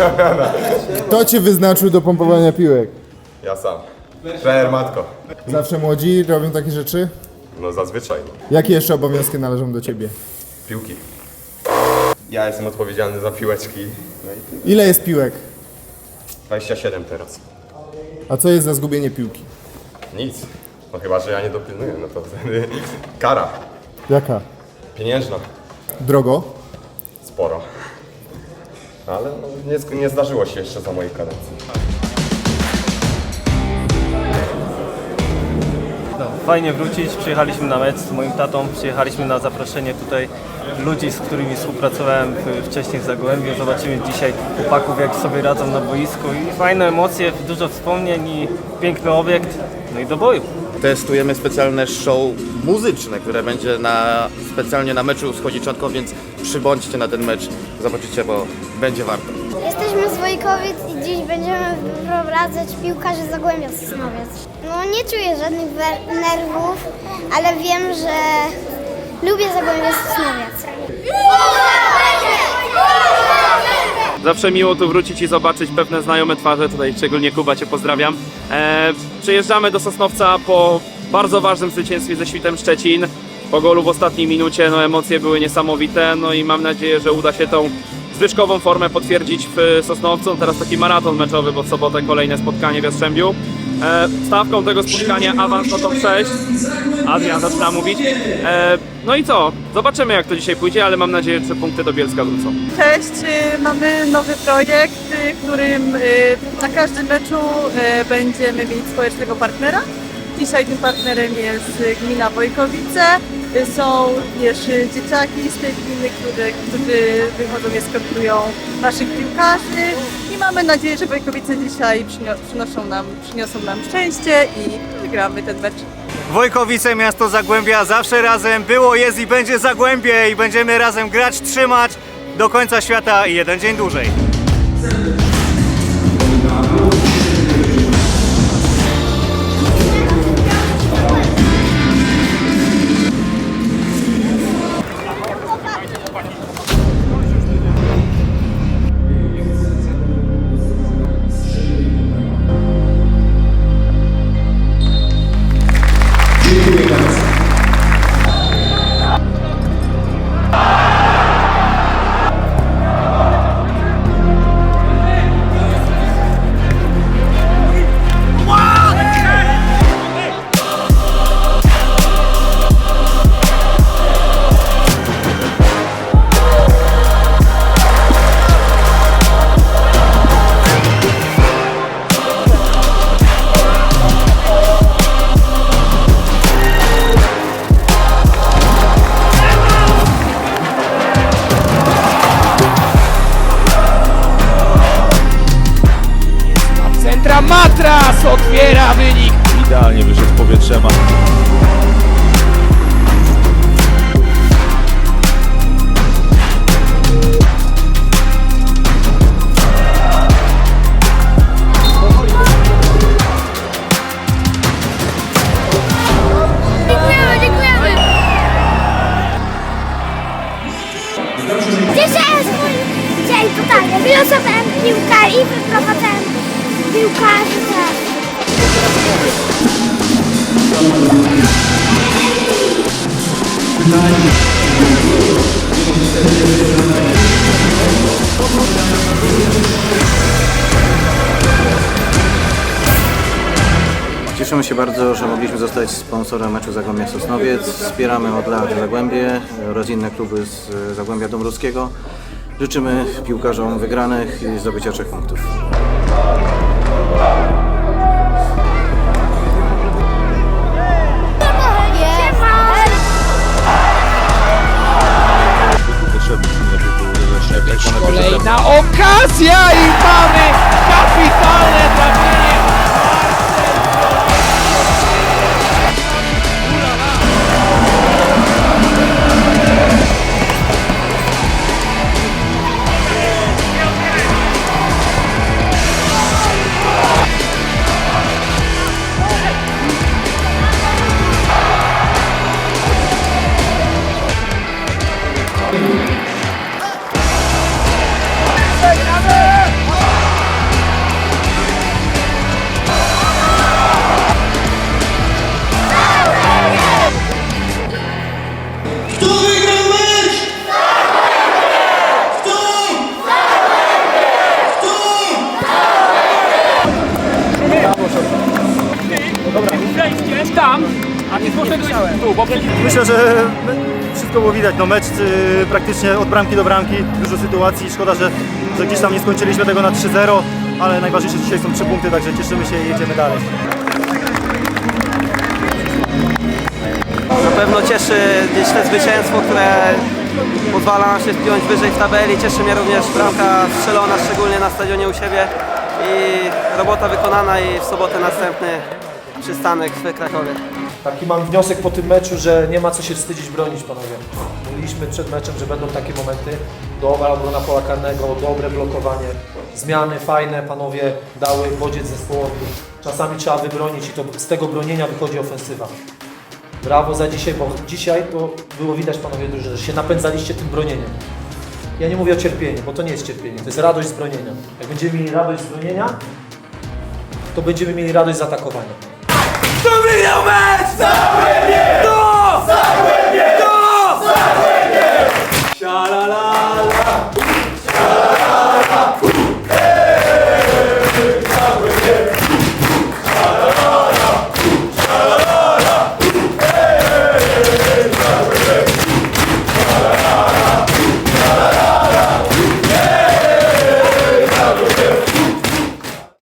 Kto cię wyznaczył do pompowania piłek? Ja sam. Trener matko. Zawsze młodzi robią takie rzeczy? No zazwyczaj. Jakie jeszcze obowiązki należą do ciebie? Piłki. Ja jestem odpowiedzialny za piłeczki. No i Ile jest piłek? 27 teraz. A co jest za zgubienie piłki? Nic. No chyba, że ja nie dopilnuję, no to wtedy kara. Jaka? Pieniężna. Drogo? Sporo. Ale no, nie, nie zdarzyło się jeszcze za mojej kadencji. Fajnie wrócić, przyjechaliśmy na mecz z moim tatą, przyjechaliśmy na zaproszenie tutaj ludzi, z którymi współpracowałem wcześniej w Zagłębiu. Zobaczymy dzisiaj chłopaków, jak sobie radzą na boisku i fajne emocje, dużo wspomnień i piękny obiekt, no i do boju. testujemy specjalne show muzyczne, które będzie na, specjalnie na meczu z Chodziczonką, więc przybądźcie na ten mecz, zobaczycie, bo będzie warto. Jesteśmy z Wojkowic i dziś będziemy wprowadzać piłkarzy Zagłębia Sosnowiec. No nie czuję żadnych nerwów, ale wiem, że lubię Zagłębia Sosnowiec. Zawsze miło tu wrócić i zobaczyć pewne znajome twarze, tutaj szczególnie Kuba Cię pozdrawiam. E, przyjeżdżamy do Sosnowca po bardzo ważnym zwycięstwie ze Świtem Szczecin. Po golu w ostatniej minucie, no emocje były niesamowite, no i mam nadzieję, że uda się tą zwyżkową formę potwierdzić w Sosnowcu. Teraz taki maraton meczowy, bo w sobotę kolejne spotkanie w Jastrzębiu. E, stawką tego spotkania awans na top 6. Adrian zaczyna mówić. E, no i co? Zobaczymy jak to dzisiaj pójdzie, ale mam nadzieję, że punkty do Bielska wrócą. Cześć, y, mamy nowy projekt, y, którym y, na każdym meczu będziemy mieć społecznego partnera. Dzisiaj tym partnerem jest gmina Wojkowice. Są również dzieciaki z tej gminy, które, którzy wychodzą i eskortują naszych piłkarzy. I mamy nadzieję, że Wojkowice dzisiaj przynoszą nam, przyniosą nam szczęście i wygramy ten mecz. Wojkowice, miasto Zagłębia, zawsze razem było, jest i będzie Zagłębie i będziemy razem grać, trzymać do końca świata i jeden dzień dłużej. Gracias. Matras otwiera wynik. Idealnie wyszedł z powietrzema. Dziękujemy, dziękujemy! Dzisiaj swój dzień totalnie. Wylosowałem piłkę i wyprowadzałem piłkarzy teraz. Cieszymy się bardzo, że mogliśmy zostać sponsorem meczu Zagłębia Sosnowiec. Wspieramy od lat Zagłębie oraz inne kluby z Zagłębia Dąbrowskiego. Życzymy piłkarzom wygranych i zdobycia trzech punktów. Wow. Myślę, że wszystko było widać. No mecz y, praktycznie od bramki do bramki, dużo sytuacji. Szkoda, że, że gdzieś tam nie skończyliśmy tego na 3-0, ale najważniejsze dzisiaj są trzy punkty, także cieszymy się i jedziemy dalej. Na pewno cieszy gdzieś te zwycięstwo, które pozwala nam się spiąć wyżej w tabeli. Cieszy mnie również bramka strzelona, szczególnie na stadionie u siebie. I robota wykonana i w sobotę następny przystanek w Krakowie. Taki mam wniosek po tym meczu, że nie ma co się wstydzić bronić, panowie. Mówiliśmy przed meczem, że będą takie momenty. Dobra obrona pola karnego, dobre blokowanie. Zmiany fajne, panowie dały bodziec zespołowi. Czasami trzeba wybronić i to z tego bronienia wychodzi ofensywa. Brawo za dzisiaj, bo dzisiaj to było widać, panowie drużyny, że się napędzaliście tym bronieniem. Ja nie mówię o cierpieniu, bo to nie jest cierpienie, to jest radość z bronienia. Jak będziemy mieli radość z bronienia, to będziemy mieli radość z atakowania. do Milhão